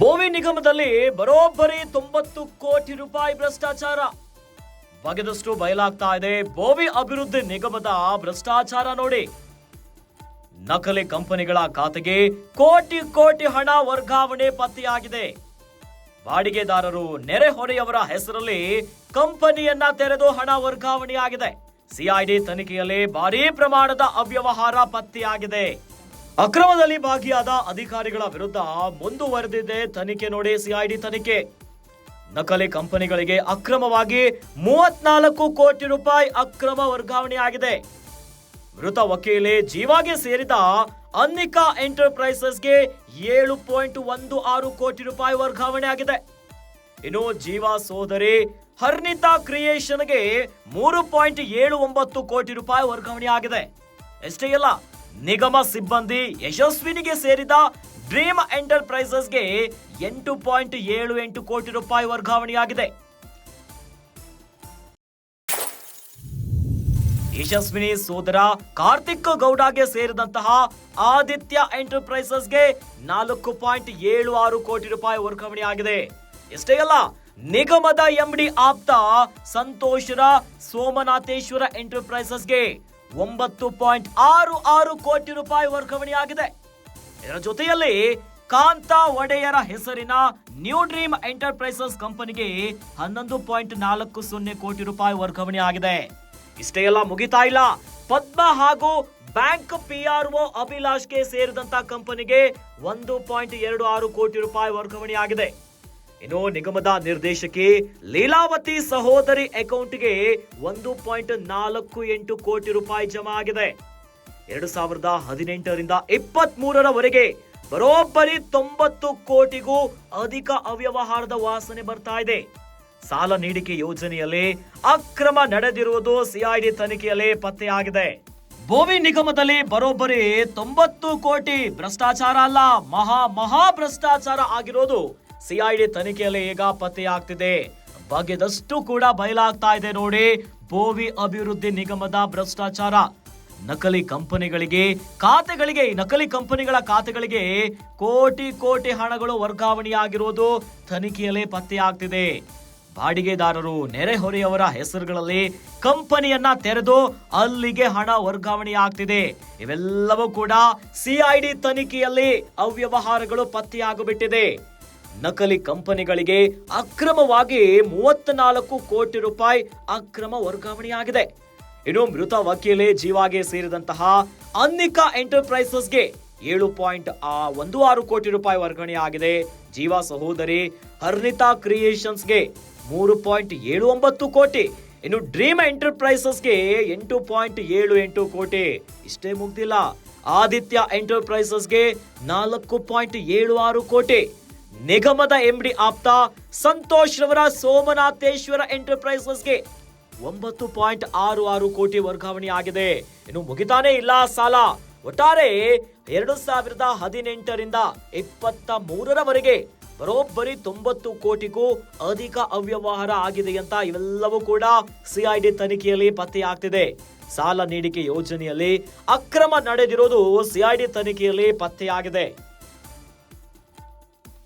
ಬೋವಿ ನಿಗಮದಲ್ಲಿ ಬರೋಬ್ಬರಿ ತೊಂಬತ್ತು ಕೋಟಿ ರೂಪಾಯಿ ಭ್ರಷ್ಟಾಚಾರ. ಬಗೆದಷ್ಟು ಬಯಲಾಗ್ತಾ ಇದೆ ಭೂಮಿ ಅಭಿವೃದ್ಧಿ ನಿಗಮದ ಭ್ರಷ್ಟಾಚಾರ ನೋಡಿ. ನಕಲಿ ಕಂಪನಿಗಳ ಖಾತೆಗೆ ಕೋಟಿ ಕೋಟಿ ಹಣ ವರ್ಗಾವಣೆ ಪತ್ತೆಯಾಗಿದೆ. ಬಾಡಿಗೆದಾರರು ನೆರೆಹೊರೆಯವರ ಹೆಸರಲ್ಲಿ ಕಂಪನಿಯನ್ನ ತೆರೆದು ಹಣ ವರ್ಗಾವಣೆಯಾಗಿದೆ. ಸಿಐಡಿ ತನಿಖೆಯಲ್ಲಿ ಭಾರೀ ಪ್ರಮಾಣದ ಅವ್ಯವಹಾರ ಪತ್ತೆಯಾಗಿದೆ. ಅಕ್ರಮದಲ್ಲಿ ಭಾಗಿಯಾದ ಅಧಿಕಾರಿಗಳ ವಿರುದ್ಧ ಮುಂದುವರೆದಿದೆ. ತನಿಖೆ ನೋಡಿ ಸಿಐಡಿ ತನಿಖೆ. ನಕಲಿ ಕಂಪನಿಗಳಿಗೆ ಅಕ್ರಮವಾಗಿ ಮೂವತ್ನಾಲ್ಕು ಕೋಟಿ ರೂಪಾಯಿ ಅಕ್ರಮ ವರ್ಗಾವಣೆಯಾಗಿದೆ ಮೃತ ವಕೀಲೆ ಜೀವಾಗೆ ಸೇರಿದ ಅನ್ನಿಕಾ ಎಂಟರ್ಪ್ರೈಸಸ್ಗೆ ಏಳು ಪಾಯಿಂಟ್ ಒಂದು ಆರು ಕೋಟಿ ರೂಪಾಯಿ ವರ್ಗಾವಣೆ ಆಗಿದೆ. ಇನ್ನು ಜೀವಾ ಸೋದರಿ ಹರ್ನಿತಾ ಕ್ರಿಯೇಷನ್ಗೆ ಮೂರು ಪಾಯಿಂಟ್ ಏಳು ಒಂಬತ್ತು ಕೋಟಿ ರೂಪಾಯಿ ವರ್ಗಾವಣೆ ಆಗಿದೆ. ಎಷ್ಟೇ ಅಲ್ಲ ನಿಗಮ ಸಿಬ್ಬಂದಿ ಯಶಸ್ವಿನಿಗೆ ಸೇರಿದ ಡ್ರೀಮ್ ಎಂಟರ್ಪ್ರೈಸಸ್ಗೆ ಎಂಟು ಪಾಯಿಂಟ್ ಏಳು ಎಂಟು ಕೋಟಿ ರೂಪಾಯಿ ವರ್ಗಾವಣೆಯಾಗಿದೆ. ಯಶಸ್ವಿನಿ ಸೋದರ ಕಾರ್ತಿಕ್ ಗೌಡಗೆ ಸೇರಿದಂತಹ ಆದಿತ್ಯ ಎಂಟರ್ಪ್ರೈಸಸ್ಗೆ ನಾಲ್ಕು ಪಾಯಿಂಟ್ ಏಳು ಆರು ಕೋಟಿ ರೂಪಾಯಿ ವರ್ಗಾವಣೆಯಾಗಿದೆ. ಇಷ್ಟೇ ಅಲ್ಲ, ನಿಗಮದ ಎಂಡಿ ಆಪ್ತ ಸಂತೋಷರ ಸೋಮನಾಥೇಶ್ವರ ಎಂಟರ್ಪ್ರೈಸಸ್ಗೆ ಒಂಬತ್ತು ಪಾಯಿಂಟ್ ಆರು ಆರು ಕೋಟಿ ರೂಪಾಯಿ ವರ್ಗಾವಣೆಯಾಗಿದೆ. ಇದರ ಜೊತೆಯಲ್ಲಿ ಕಾಂತ ಒಡೆಯರ ಹೆಸರಿನ ನ್ಯೂ ಡ್ರೀಮ್ ಎಂಟರ್ಪ್ರೈಸಸ್ ಕಂಪನಿಗೆ ಹನ್ನೊಂದು ಪಾಯಿಂಟ್ ನಾಲ್ಕು ಸೊನ್ನೆ ಕೋಟಿ ರೂಪಾಯಿ ವರ್ಗಾವಣೆ ಆಗಿದೆ ಇಷ್ಟೇ ಎಲ್ಲ ಮುಗಿತಾ ಇಲ್ಲ. ಪದ್ಮ ಹಾಗೂ ಬ್ಯಾಂಕ್ ಪಿ ಆರ್ ಒ ಅಭಿಲಾಷ್ಗೆ ಸೇರಿದಂತ ಕಂಪನಿಗೆ ಒಂದು ಪಾಯಿಂಟ್ ಎರಡು ಆರು ಕೋಟಿ ರೂಪಾಯಿ ವರ್ಗಾವಣೆ ಆಗಿದೆ ಇನ್ನು ನಿಗಮದ ನಿರ್ದೇಶಕಿ ಲೀಲಾವತಿ ಸಹೋದರಿ ಅಕೌಂಟ್ಗೆ ಒಂದು ಪಾಯಿಂಟ್ ನಾಲ್ಕು ಎಂಟು ಕೋಟಿ ರೂಪಾಯಿ ಜಮಾ ಆಗಿದೆ. ಎರಡು ಸಾವಿರದ ಹದಿನೆಂಟರಿಂದ ಇಪ್ಪತ್ತ್ ಮೂರರವರೆಗೆ ಬರೋಬ್ಬರಿ ತೊಂಬತ್ತು ಕೋಟಿಗೂ ಅಧಿಕ ಅವ್ಯವಹಾರದ ವಾಸನೆ ಬರ್ತಾ ಇದೆ. ಸಾಲ ನೀಡಿಕೆ ಯೋಜನೆಯಲ್ಲಿ ಅಕ್ರಮ ನಡೆದಿರುವುದು ಸಿಐಡಿ ತನಿಖೆಯಲ್ಲಿ ಪತ್ತೆಯಾಗಿದೆ ಭೂಮಿ ನಿಗಮದಲ್ಲಿ ಬರೋಬ್ಬರಿ ತೊಂಬತ್ತು ಕೋಟಿ ಭ್ರಷ್ಟಾಚಾರ ಅಲ್ಲ, ಮಹಾ ಮಹಾ ಭ್ರಷ್ಟಾಚಾರ ಆಗಿರೋದು ಸಿಐಡಿ ತನಿಖೆಯಲ್ಲಿ ಈಗ ಪತ್ತೆಯಾಗ್ತಿದೆ ಬಗೆದಷ್ಟು ಕೂಡ ಬಯಲಾಗ್ತಾ ಇದೆ ನೋಡಿ, ಭೋವಿ ಅಭಿವೃದ್ಧಿ ನಿಗಮದ ಭ್ರಷ್ಟಾಚಾರ. ನಕಲಿ ಕಂಪನಿಗಳಿಗೆ ಖಾತೆಗಳಿಗೆ, ನಕಲಿ ಕಂಪನಿಗಳ ಖಾತೆಗಳಿಗೆ ಕೋಟಿ ಕೋಟಿ ಹಣಗಳು ವರ್ಗಾವಣೆಯಾಗಿರುವುದು ತನಿಖೆಯಲ್ಲೇ ಪತ್ತೆಯಾಗ್ತಿದೆ. ಬಾಡಿಗೆದಾರರು ನೆರೆಹೊರೆಯವರ ಹೆಸರುಗಳಲ್ಲಿ ಕಂಪನಿಯನ್ನ ತೆರೆದು ಅಲ್ಲಿಗೆ ಹಣ ವರ್ಗಾವಣೆಯಾಗ್ತಿದೆ. ಇವೆಲ್ಲವೂ ಕೂಡ ಸಿಐಡಿ ತನಿಖೆಯಲ್ಲಿ ಅವ್ಯವಹಾರಗಳು ಪತ್ತೆಯಾಗಿಬಿಟ್ಟಿದೆ. ನಕಲಿ ಕಂಪನಿಗಳಿಗೆ ಅಕ್ರಮವಾಗಿ ಮೂವತ್ನಾಲ್ಕು ಕೋಟಿ ರೂಪಾಯಿ ಅಕ್ರಮ ವರ್ಗಾವಣೆಯಾಗಿದೆ. ಇನ್ನು ಮೃತ ವಕೀಲೆ ಜೀವಾಗೆ ಸೇರಿದಂತಹ ಅನ್ನಿಕಾ ಎಂಟರ್ಪ್ರೈಸಸ್ಗೆ ಏಳು ಪಾಯಿಂಟ್ ಒಂದು ಆರು ಕೋಟಿ ರೂಪಾಯಿ ವರ್ಗಾವಣೆ ಜೀವ ಜೀವಾ ಸಹೋದರಿ ಹರ್ನಿತಾ ಕ್ರಿಯೇಷನ್ಸ್ಗೆ ಮೂರು ಪಾಯಿಂಟ್ ಏಳು ಒಂಬತ್ತು ಕೋಟಿ. ಇನ್ನು ಡ್ರೀಮ್ ಎಂಟರ್ಪ್ರೈಸಸ್ಗೆ ಎಂಟು ಪಾಯಿಂಟ್ ಏಳು ಎಂಟು ಕೋಟಿ. ಇಷ್ಟೇ ಮುಗ್ದಿಲ್ಲ. ಆದಿತ್ಯ ಎಂಟರ್ಪ್ರೈಸಸ್ಗೆ ನಾಲ್ಕು ಪಾಯಿಂಟ್ ಏಳು ಆರು ಕೋಟಿ. ನಿಗಮದ ಎಂಡಿ ಆಪ್ತ ಸಂತೋಷ್ ರವರ ಸೋಮನಾಥೇಶ್ವರ ಎಂಟರ್ಪ್ರೈಸಸ್ಗೆ ಒಂಬತ್ತು ಪಾಯಿಂಟ್ ಆರು ಆರು ಕೋಟಿ ವರ್ಗಾವಣೆ ಆಗಿದೆ. ಇನ್ನು ಮುಗಿತಾನೇ ಇಲ್ಲ ಸಾಲ. ಒಟ್ಟಾರೆ ಎರಡು ಸಾವಿರದ ಹದಿನೆಂಟರಿಂದ ಇಪ್ಪತ್ತ ಮೂರರವರೆಗೆ ಬರೋಬ್ಬರಿ ತೊಂಬತ್ತು ಕೋಟಿಗೂ ಅಧಿಕ ಅವ್ಯವಹಾರ ಆಗಿದೆ ಅಂತ ಇವೆಲ್ಲವೂ ಕೂಡ ಸಿಐಡಿ ತನಿಖೆಯಲ್ಲಿ ಪತ್ತೆಯಾಗ್ತಿದೆ. ಸಾಲ ನೀಡಿಕೆ ಯೋಜನೆಯಲ್ಲಿ ಅಕ್ರಮ ನಡೆದಿರೋದು ಸಿಐಡಿ ತನಿಖೆಯಲ್ಲಿ ಪತ್ತೆಯಾಗಿದೆ.